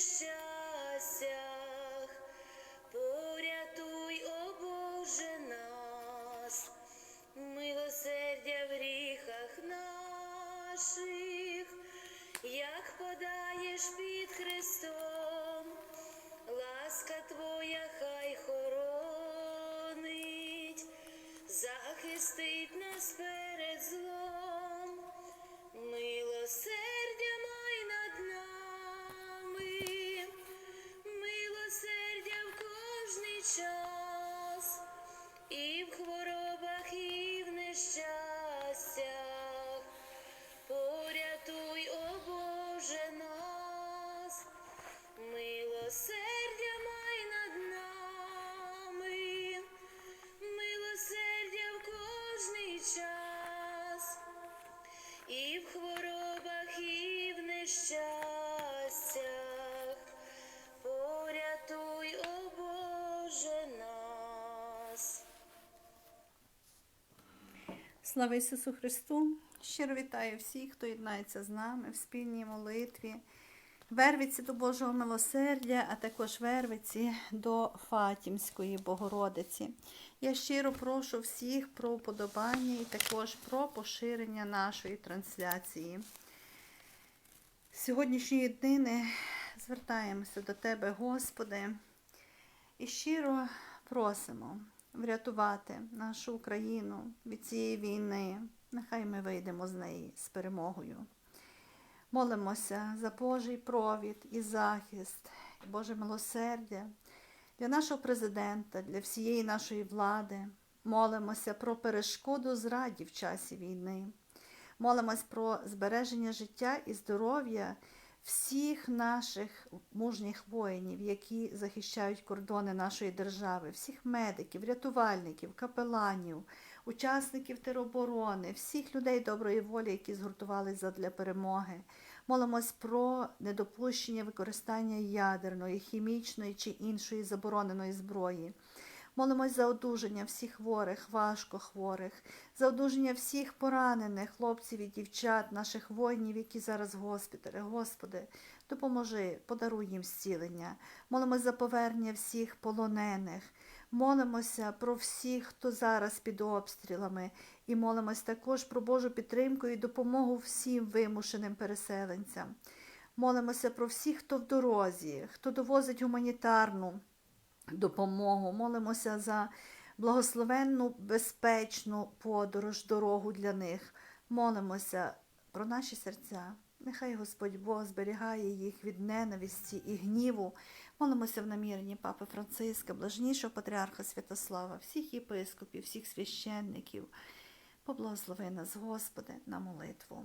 нещастях, порятуй, о Боже нас, милосердя в гріхах наших, як подаєш під Христом, ласка Твоя хай хоронить, захистить нас перед злом, в хворобах, і в нещастях. Слава Ісусу Христу! Щиро вітаю всіх, хто єднається з нами в спільній молитві. Вервиці до Божого милосердя, а також вервиці до Фатімської Богородиці. Я щиро прошу всіх про уподобання і також про поширення нашої трансляції. Сьогоднішньої днини звертаємося до Тебе, Господи, і щиро просимо врятувати нашу Україну від цієї війни. Нехай ми вийдемо з неї з перемогою. Молимося за Божий провід і захист, і Боже милосердя для нашого президента, для всієї нашої влади. Молимося про перешкоду зраді в часі війни. Молимось про збереження життя і здоров'я всіх наших мужніх воїнів, які захищають кордони нашої держави, всіх медиків, рятувальників, капеланів, учасників тероборони, всіх людей доброї волі, які згуртувалися для перемоги. Молимось про недопущення використання ядерної, хімічної чи іншої забороненої зброї. Молимось за одужання всіх хворих, важко хворих, за одужання всіх поранених хлопців і дівчат, наших воїнів, які зараз в госпіталі. Господи, допоможи, подаруй їм зцілення. Молимось за повернення всіх полонених. Молимося про всіх, хто зараз під обстрілами, і молимось також про Божу підтримку і допомогу всім вимушеним переселенцям. Молимося про всіх, хто в дорозі, хто довозить гуманітарну допомогу. Молимося за благословенну, безпечну подорож, дорогу для них. Молимося про наші серця. Нехай Господь Бог зберігає їх від ненависті і гніву. Молимося в наміренні Папи Франциска, блажнішого патріарха Святослава, всіх єпископів, всіх священників. Поблагослови нас, Господи, на молитву.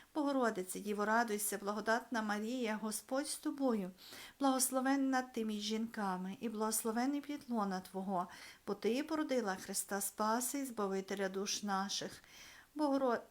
Богородице, Діво, радуйся, благодатна Марія, Господь з тобою, благословенна ти між жінками, і благословений плідлона Твого, бо Ти породила Христа Спаси і Збавителя душ наших. Богород...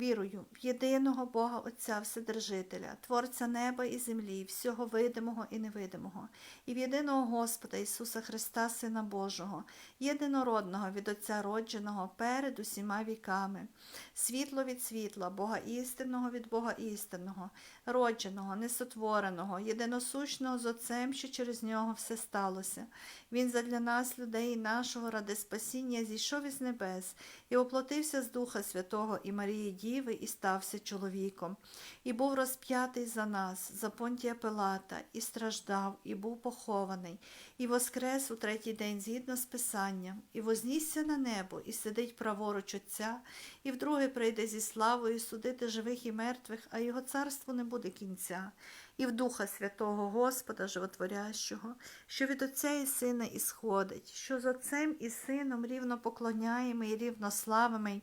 Вірую в єдиного Бога Отця Вседержителя, Творця неба і землі, всього видимого і невидимого, і в єдиного Господа Ісуса Христа, Сина Божого, єдинородного від Отця родженого перед усіма віками, світло від світла, Бога істинного від Бога істинного, родженого, несотвореного, єдиносущного з Отцем, що через нього все сталося. Він задля нас, людей нашого, ради спасіння, зійшов із небес і оплотився з Духа Святого і Марії Діви і стався чоловіком, і був розп'ятий за нас, за понтія Пилата, і страждав, і був похований, і воскрес у третій день згідно з Писанням, і вознісся на небо, і сидить праворуч Отця, і вдруге прийде зі славою судити живих і мертвих, а його царству не буде кінця. І в Духа Святого Господа Животворящого, що від Отця і Сина ісходить, що з Отцем і Сином рівно поклоняємо і рівно славимо,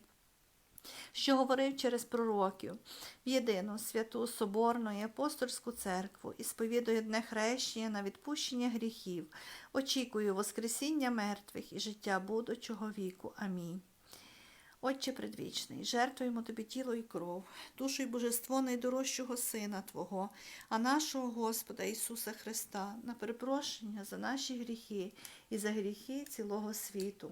що говорив через пророків, в єдину святу Соборну і апостольську церкву і сповідую одне хрещення на відпущення гріхів, очікую Воскресіння мертвих і життя будучого віку. Амінь. Отче предвічний, жертвуємо тобі тіло і кров, душу і божество найдорожчого Сина Твого, а нашого Господа Ісуса Христа, на перепрошення за наші гріхи і за гріхи цілого світу.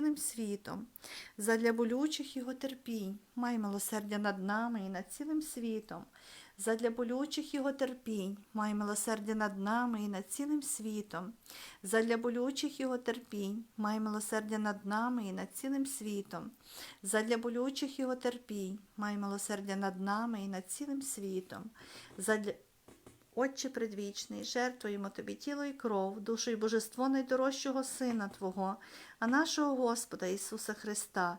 цілим світом. Задля болючих його терпінь, май милосердя над нами і над цілим світом. Задля болючих його терпінь, май милосердя над нами і над цілим світом. Задля болючих його терпінь, май милосердя над нами і над цілим світом. Задля болючих його терпінь, май милосердя над нами і над цілим світом. Задля Отче предвічний, жертвуємо тобі тіло і кров, душу і божество найдорожчого Сина Твого, а нашого Господа Ісуса Христа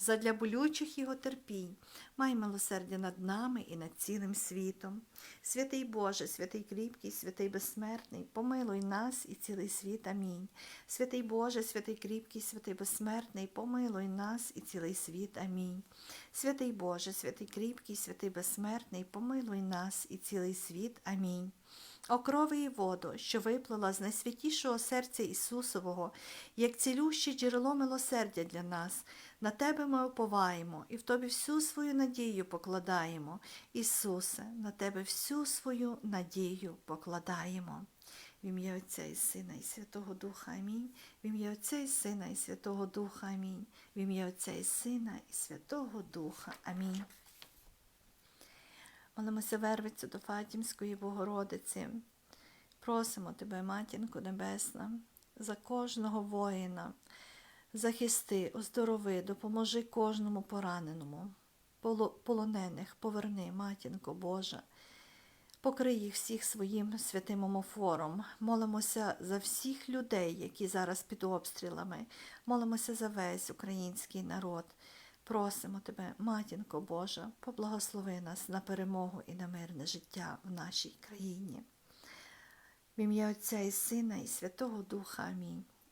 задля болючих його терпінь, май милосердя над нами і над цілим світом. Святий Боже, святий кріпкий, святий безсмертний, помилуй нас і цілий світ. Амінь. Святий Боже, святий кріпкий, святий безсмертний, помилуй нас і цілий світ. Амінь. Святий Боже, святий кріпкий, святий безсмертний, помилуй нас і цілий світ. Амінь. О крови і воду, що виплила з найсвятішого серця Ісусового, як цілюще джерело милосердя для нас, на Тебе ми оповаємо і в Тобі всю свою надію покладаємо. Ісусе, на Тебе всю свою надію покладаємо. В ім'я Отця і Сина і Святого Духа Амінь. В ім'я Отця і Сина і Святого Духа Амінь. В ім'я Отця і Сина і Святого Духа Амінь. Молимося вервицю до Фатімської Богородиці. Просимо Тебе, Матінко Небесна, за кожного воїна. Захисти, оздорови, допоможи кожному пораненому, полонених, поверни, матінко Божа, покрий їх всіх своїм святим омофором. Молимося за всіх людей, які зараз під обстрілами. Молимося за весь український народ. Просимо тебе, матінко Божа, поблагослови нас на перемогу і на мирне життя в нашій країні. В ім'я Отця і Сина і Святого Духа. Амінь.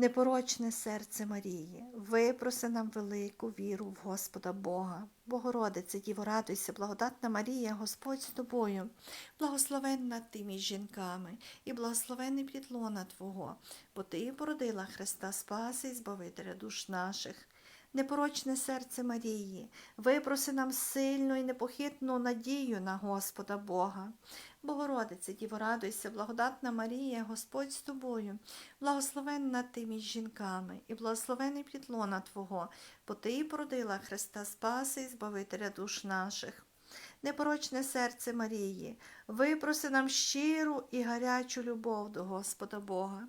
Непорочне серце Марії, випроси нам велику віру в Господа Бога. Богородице, Діво, радуйся, благодатна Марія, Господь з тобою, благословенна ти між жінками, і благословенний плітлона Твого, бо Ти породила Христа Спаси і Збавителя душ наших. Непорочне серце Марії, випроси нам сильну і непохитну надію на Господа Бога. Богородице, Діво, радуйся, благодатна Марія, Господь з тобою, благословенна ти між жінками, і благословений підлона Твого, бо Ти породила Христа Спаси і Збавителя душ наших. Непорочне серце Марії, випроси нам щиру і гарячу любов до Господа Бога.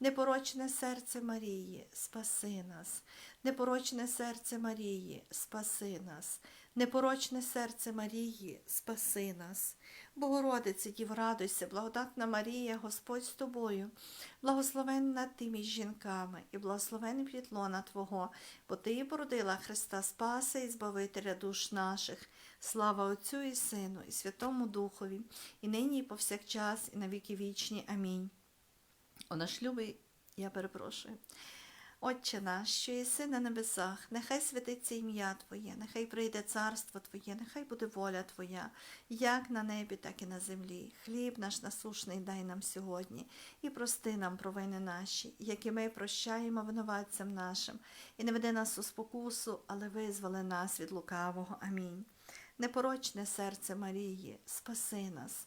непорочне серце Марії, спаси нас, непорочне серце Марії, спаси нас, непорочне серце Марії, спаси нас. Богородице, Дів, радуйся, благодатна Марія, Господь з тобою, благословенна ти між жінками, і благословен плітлона Твого, бо Ти і породила Христа Спаса і Збавителя душ наших. Слава Отцю і Сину, і Святому Духові, і нині, і повсякчас, і на віки вічні. Амінь. Наш любий, я перепрошую. Отче наш, що єси на небесах, нехай святиться ім'я Твоє, нехай прийде царство Твоє, нехай буде воля Твоя, як на небі, так і на землі. Хліб наш насушний дай нам сьогодні, і прости нам провини наші, які ми прощаємо винуватцям нашим, і не веди нас у спокусу, але визволи нас від лукавого. Амінь. Непорочне серце Марії, спаси нас,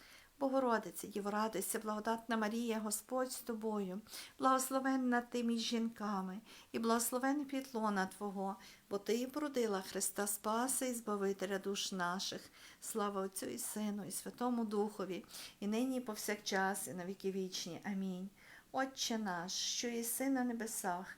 Богородице, Діво, радуйся, благодатна Марія, Господь з тобою, благословенна ти між жінками, і благословен пітлона Твого, бо Ти і породила Христа Спаса і Збавителя душ наших. Слава Отцю і Сину, і Святому Духові, і нині, і повсякчас, і на віки вічні. Амінь. Отче наш, що єси на небесах,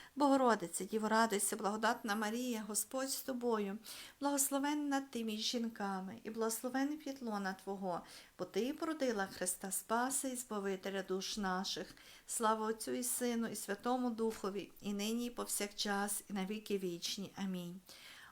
Богородице, Діво, радуйся, благодатна Марія, Господь з тобою, благословенна ти між жінками, і благословен пітлона Твого, бо Ти породила Христа Спаса і Збавителя душ наших. Слава Отцю і Сину, і Святому Духові, і нині, і повсякчас, і навіки вічні. Амінь.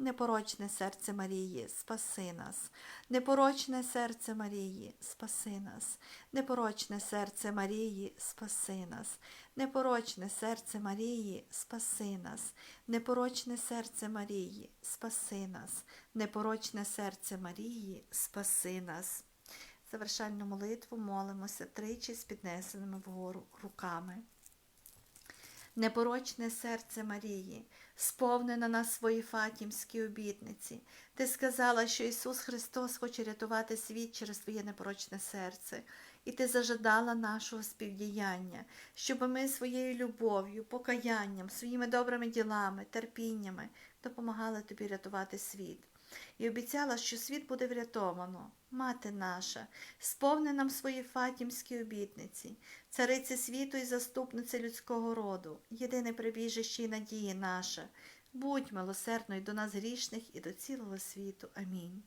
непорочне серце Марії, спаси нас, непорочне серце Марії, спаси нас, непорочне серце Марії, спаси нас, непорочне серце Марії, спаси нас, непорочне серце Марії, спаси нас, непорочне серце Марії, спаси нас. Завершальну молитву молимося тричі з піднесеними вгору руками. Непорочне серце Марії, сповнена на свої фатімські обітниці. Ти сказала, що Ісус Христос хоче рятувати світ через твоє непорочне серце, і ти зажадала нашого співдіяння, щоб ми своєю любов'ю, покаянням, своїми добрими ділами, терпіннями допомагали тобі рятувати світ. І обіцяла, що світ буде врятовано. Мати наша, сповни нам свої фатімські обітниці, цариці світу і заступниця людського роду, єдине прибіжище і надії наша. Будь милосердною до нас грішних і до цілого світу. Амінь.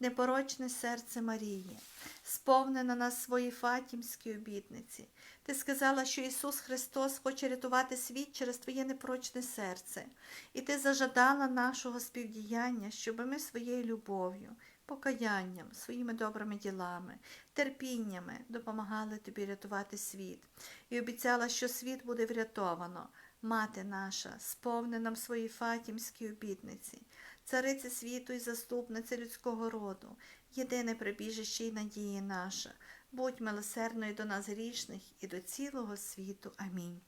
Непорочне серце Марії, сповнена нас свої фатімські обітниці. Ти сказала, що Ісус Христос хоче рятувати світ через Твоє непорочне серце, і ти зажадала нашого співдіяння, щоб ми своєю любов'ю, покаянням, своїми добрими ділами, терпіннями допомагали тобі рятувати світ, і обіцяла, що світ буде врятовано. Мати наша, сповни нам свої фатімські обітниці, цариці світу і заступниця людського роду, єдине прибіжище і надії наша. Будь милосердною до нас грішних і до цілого світу. Амінь.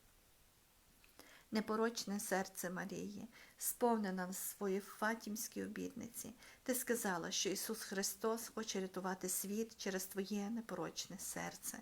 Непорочне серце Марії, сповни нам свої фатімські обітниці. Ти сказала, що Ісус Христос хоче рятувати світ через Твоє непорочне серце,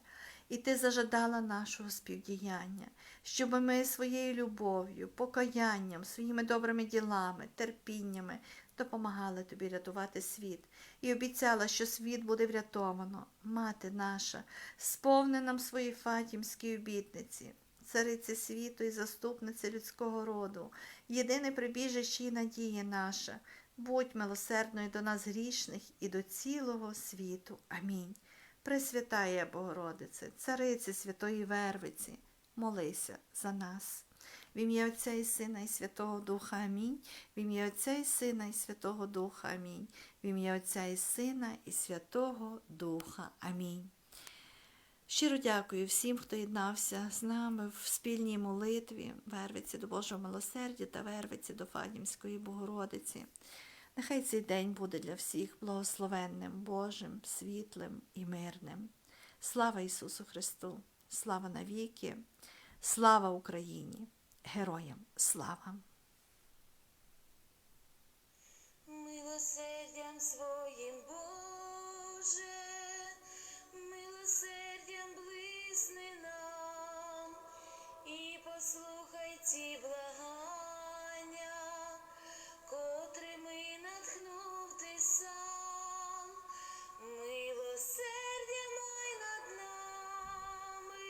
і Ти зажадала нашого співдіяння, щоб ми своєю любов'ю, покаянням, своїми добрими ділами, терпіннями допомагали тобі рятувати світ, і обіцяла, що світ буде врятовано. Мати наша, сповни нам свої фатімські обітниці цариці світу і заступниця людського роду, єдине прибіжище і надія наша. Будь милосердною до нас грішних і до цілого світу. Амінь. Пресвятає Богородице, цариці Святої Вервиці, молися за нас. В ім'я Отця і Сина і Святого Духа Амінь. В ім'я Отця і Сина і Святого Духа Амінь. В ім'я Отця і Сина і Святого Духа Амінь. Щиро дякую всім, хто єднався з нами в спільній молитві, вервиці до Божого милосердя та вервиці до Фадімської Богородиці. Нехай цей день буде для всіх благословенним, Божим, світлим і мирним. Слава Ісусу Христу! Слава навіки! Слава Україні! Героям слава! Милосердям своїм, Боже, блисни нам і послухай ці благання, котрими натхнув ти сам, милосердя май над нами,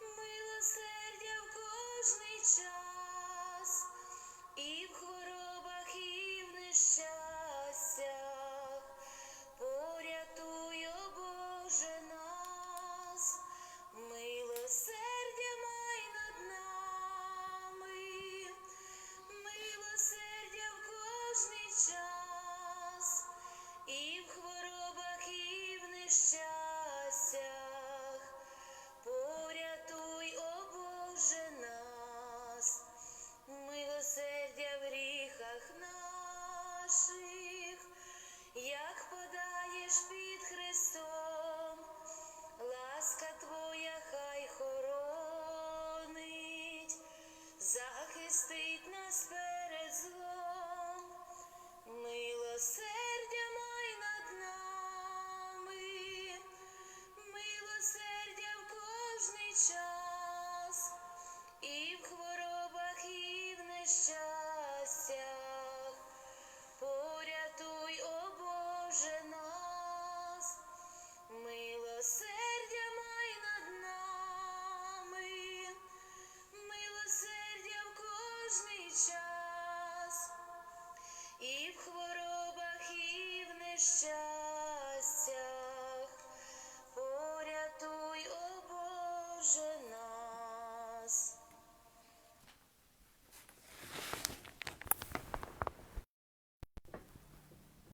милосердя в кожний час. Час,